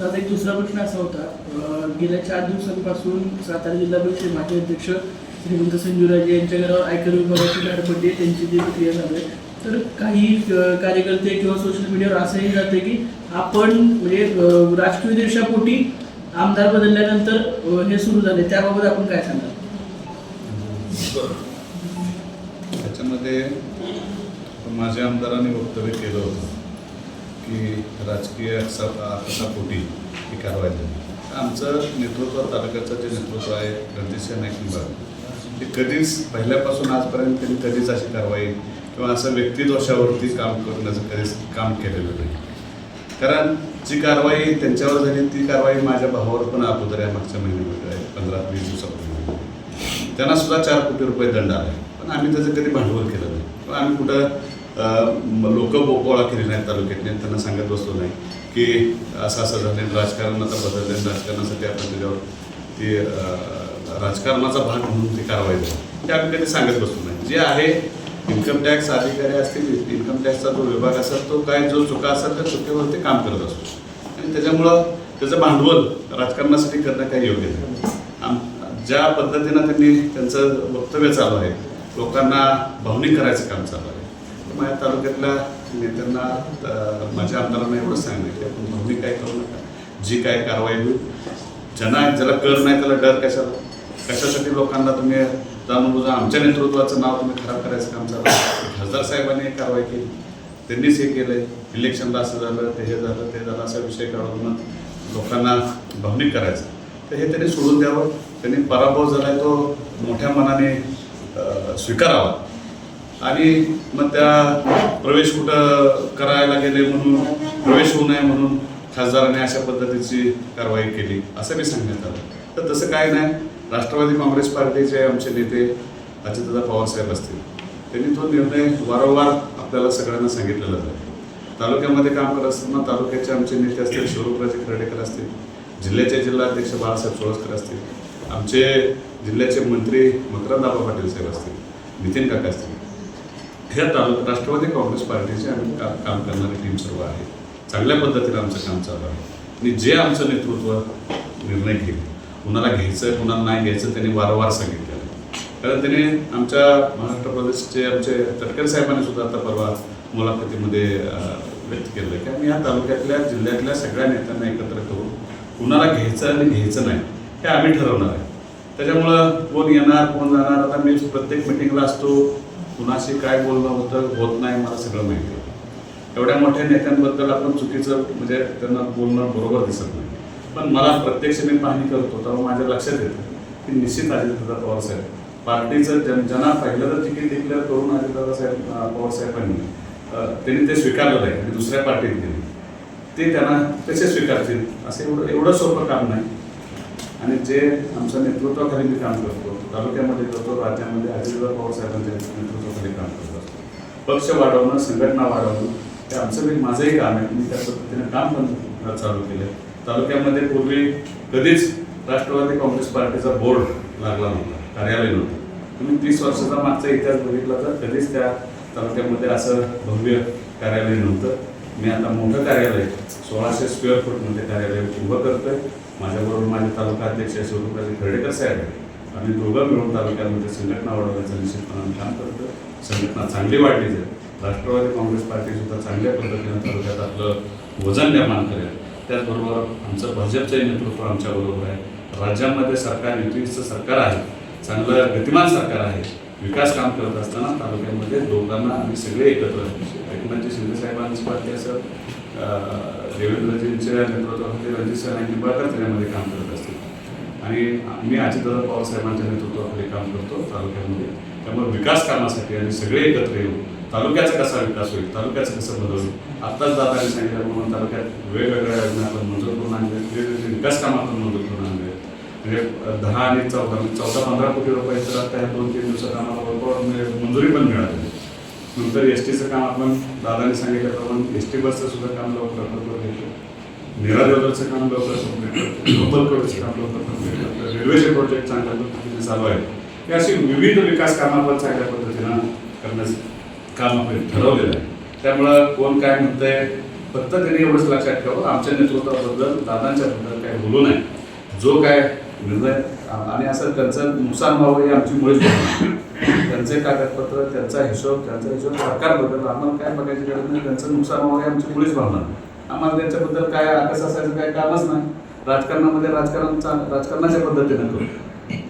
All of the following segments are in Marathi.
दादा एक दुसरा प्रश्न असा होता गेल्या चार दिवसांपासून सातारा जिल्हा परिषद माजी अध्यक्ष श्रीमंत संजूराजे यांच्या घरावर आयकर विभागाची धाड पडली त्यांची जी प्रक्रिया चालू आहे. तर काही कार्यकर्ते किंवा सोशल मीडियावर असंही जाते की आपण म्हणजे राजकीय देशापोटी आमदार बदलल्यानंतर हे सुरू झाले. त्याबाबत आपण काय सांगाल? त्याच्यामध्ये माझ्या आमदारांनी वक्तव्य केलं होतं. की राजकीय कसापोटी ही कारवाई झाली. आमचं नेतृत्व तालुक्याचं जे नेतृत्व आहे रणजितसिंह नाईक ते कधीच पहिल्यापासून आजपर्यंत त्यांनी कधीच अशी कारवाई किंवा असं व्यक्तिदोषावरती काम करण्याचं कधीच काम केलेलं नाही. कारण जी कारवाई त्यांच्यावर झाली ती कारवाई माझ्या भावावर पण अगोदर आहे मागच्या महिन्यामध्ये आहे पंधरा वीस दिवसापूर्वी. त्यांना सुद्धा चार कोटी रुपये दंड आला. पण आम्ही त्याचं कधी भांडवल केलं नाही. किंवा आम्ही कुठं लोक गोळा केली नाहीत तालुक्यातले. त्यांना सांगत बसलो नाही की असं असं झालं राजकारण आता बदलले राजकारणासाठी आपण त्याच्यावर ते राजकारणाचा भाग म्हणून ते कारवाई झाली. ते आम्ही कधी सांगत बसलो नाही. जे आहे इन्कम टॅक्स अधिकारी असतील इन्कम टॅक्सचा जो विभाग असेल तो काय जो चुका असेल त्या चुकीवर ते काम करत असतो. आणि त्याच्यामुळं त्याचं भांडवल राजकारणासाठी करणं काही योग्य नाही. आम ज्या पद्धतीनं त्यांनी त्यांचं वक्तव्य चालू आहे लोकांना भावनिक करायचं काम चालू आहे. माझ्या तालुक्यातल्या नेत्यांना माझ्या आमदारांना एवढंच सांगितलं की आपण भावनिक काय करू नका. जी काय कारवाई होईल ज्यांना ज्याला कर नाही त्याला डर कशाला? कशासाठी लोकांना तुम्ही जाणून बुजून आमच्या नेतृत्वाचं नाव तुम्ही खराब करायचं काम चालू खासदार साहेबांनी एक कारवाई केली. त्यांनीच हे केलंय. इलेक्शनला असं झालं ते हे झालं ते झालं असा विषय काढून लोकांना भावनिक करायचं. तर हे त्यांनी सोडून द्यावं. त्यांनी पराभव झालाय तो मोठ्या मनाने स्वीकारावा. आणि मग त्या प्रवेश कुठं करायला गेले म्हणून प्रवेश होऊ नये म्हणून खासदारांनी अशा पद्धतीची कारवाई केली असं मी सांगण्यात आलं. तर तसं काय नाही. राष्ट्रवादी काँग्रेस पार्टीचे आमचे नेते अजितदादा पवारसाहेब असतील. त्यांनी तो निर्णय वारंवार आपल्याला सगळ्यांना सांगितलेला आहे. तालुक्यामध्ये काम करत असताना तालुक्याचे आमचे नेते असतील शिवरूपराजे खर्डेकर असतील जिल्ह्याचे जिल्हाध्यक्ष बाळासाहेब चोळसकर असतील आमचे जिल्ह्याचे मंत्री मकरंदाबा पाटील साहेब असतील नितीन काका असतील. ह्या तालुका राष्ट्रवादी काँग्रेस पार्टीचे आम्ही का काम करणारी टीम सर्व आहे चांगल्या पद्धतीने आमचं काम चालू आहे. आणि जे आमचं नेतृत्व निर्णय घेईल कुणाला घ्यायचं कुणाला नाही घ्यायचं त्यांनी वारंवार सांगितलेलं कारण त्याने आमच्या महाराष्ट्र प्रदेशचे आमचे तटकरे साहेबांनी सुद्धा आता परवा मुलाखतीमध्ये व्यक्त केलं की आम्ही या तालुक्यातल्या जिल्ह्यातल्या सगळ्या नेत्यांना एकत्र करून कुणाला घ्यायचं आणि घ्यायचं नाही हे आम्ही ठरवणार आहे. त्याच्यामुळं कोण येणार कोण जाणार आता मी प्रत्येक मिटिंगला असतो कुणाशी काय बोलणं होतं होत नाही मला सगळं माहिती आहे एवढ्या मोठ्या नेत्यांबद्दल आपण चुकीचं म्हणजे त्यांना बोलणं बरोबर दिसत नाही. पण मला प्रत्यक्ष मी पाहणी करतो तेव्हा माझ्या लक्षात येतं की निश्चित अजितदादा पवार साहेब पार्टीचं जन ज्यांना पहिलं तर तिकीट डिक्लेअर करून अजितदादा साहेब अं, पवार साहेबांनी त्यांनी ते स्वीकारलेलं आहे दुसऱ्या पार्टीत गेले. ते त्यांना कसे स्वीकारतील? असं एवढं एवढं सोपं काम नाही. आणि जे आमच्या नेतृत्वाखाली मी काम करतो तालुक्यामध्ये करतो राज्यामध्ये अजितदादा पवारसाहेबांच्या नेतृत्वाखाली काम करतो. पक्ष वाढवणं संघटना वाढवणं हे आमचं एक माझंही काम आहे. मी त्या पद्धतीने काम पण चालू केलं तालुक्यामध्ये पूर्वी कधीच राष्ट्रवादी काँग्रेस पार्टीचा बोर्ड लागला नव्हता कार्यालय नव्हतं. तुम्ही तीस वर्षाचा मागचा इतिहास बघितला तर कधीच त्या तालुक्यामध्ये असं भव्य कार्यालय नव्हतं. मी आता मोठं कार्यालय सोळाशे स्क्वेअर फूटमध्ये कार्यालय उभं करतोय. माझ्याबरोबर माझे तालुका अध्यक्ष शिवरुपाजी खर्डेकर साहेब आहेत. आम्ही दोघं मिळून तालुक्यामध्ये संघटना वाढवण्याचं निश्चितपणाने काम करतो संघटना चांगली वाढली जाईल राष्ट्रवादी काँग्रेस पार्टीसुद्धा चांगल्या पद्धतीने तालुक्यात आपलं वजन निर्माण करेल. त्याचबरोबर आमचं भाजपचंही नेतृत्व आमच्याबरोबर आहे. राज्यामध्ये सरकार युतीचं सरकार आहे. चांगलं गतिमान सरकार आहे. विकास काम करत असताना तालुक्यामध्ये लोकांना आम्ही सगळे एकत्र एकनाथजी शिंदे साहेबांची पार्टी असं देवेंद्रजींच्या नेतृत्वाखाली रणजित नाईक निंबाळकर त्याच्यामध्ये काम करत असते आणि मी अजितदादा पवार साहेबांच्या नेतृत्वाखाली काम करतो तालुक्यामध्ये. त्यामुळे विकास कामासाठी आणि सगळे एकत्र येऊन तालुक्याचा कसा विकास होईल तालुक्याचं कसं बदल होईल आत्ताच दादाने सांगितल्याप्रमाणे तालुक्यात वेगवेगळ्या योजना आपण मंजूर करून आणले वेगवेगळे विकास काम आपण मंजूर करून आणले म्हणजे दहा आणि चौदा चौदा पंधरा कोटी रुपये तर आता या दोन तीन दिवसात आम्हाला बरोबर म्हणजे मंजुरी पण मिळाली नंतर एस टीचं काम आपण दादाने सांगितल्याप्रमाणे एस टी बसचं सुद्धा काम लवकर लवकर घेतो नीरा देवदरचं काम लवकर कंप्लीट काम लवकर कंप्लीट रेल्वेचे प्रोजेक्ट चांगल्या पद्धतीने चालू आहे हे अशी विविध विकास कामं आपण चांगल्या पद्धतीनं करण्याचं काम आपण ठरवलेलं आहे. त्यामुळं कोण काय म्हणतंय फक्त त्यांनी एवढंच लक्षात ठेवा. आमच्या नेतृत्वाबद्दल दादांच्या बद्दल काय बोलू नये. जो काय निर्णय आणि असं त्यांचं नुकसान व्हावं ही आमची मुळेच त्यांचे कागदपत्र त्यांचा हिशोब त्यांचा हिशोब सरकार बदल आम्हाला काय बघायची गरज नाही. त्यांचं नुकसान व्हावं आमची मुळीच भावना आम्हाला त्यांच्याबद्दल काय आकस असायचं काय कामच नाही. राजकारणामध्ये राजकारण राजकारणाच्या पद्धतीनं करू.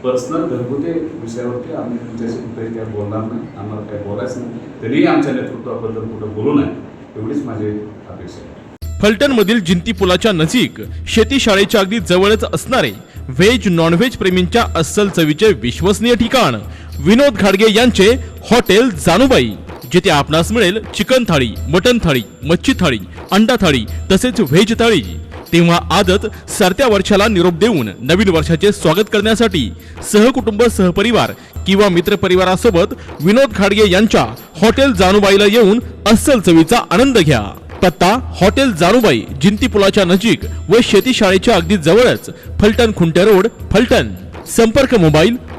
पर्सनल घरगुती विषयावरती आम्ही तुमच्याशी कुठेही काय बोलणार नाही. आम्हाला काय बोलायचं नाही. तरीही आमच्या नेतृत्वाबद्दल कुठं बोलू नये एवढीच माझी अपेक्षा आहे. फलटण मधील जिंती पुलाच्या नजीक शेती शाळेच्या अगदी जवळच असणारे व्हेज नॉनव्हेज प्रेमींच्या अस्सल चवीचे विश्वसनीय ठिकाण. विनोद घाडगे यांचे हॉटेल जानुबाई जिथे आपणास मिळेल चिकन थाळी मटन थाळी मच्छी थाळी अंडा थाळी तसेच व्हेज थाळी. तेव्हा आजच सरत्या वर्षाला निरोप देऊन नवीन वर्षाचे स्वागत करण्यासाठी सहकुटुंब सहपरिवार किंवा मित्रपरिवारासोबत विनोद खाडगे यांच्या हॉटेल जानुबाईला येऊन अस्सल चवीचा आनंद घ्या. पत्ता हॉटेल जानुबाई जिंती पुलाच्या नजीक व शेती शाळेच्या अगदी जवळच फलटण खुंटे रोड फलटण. संपर्क मोबाईल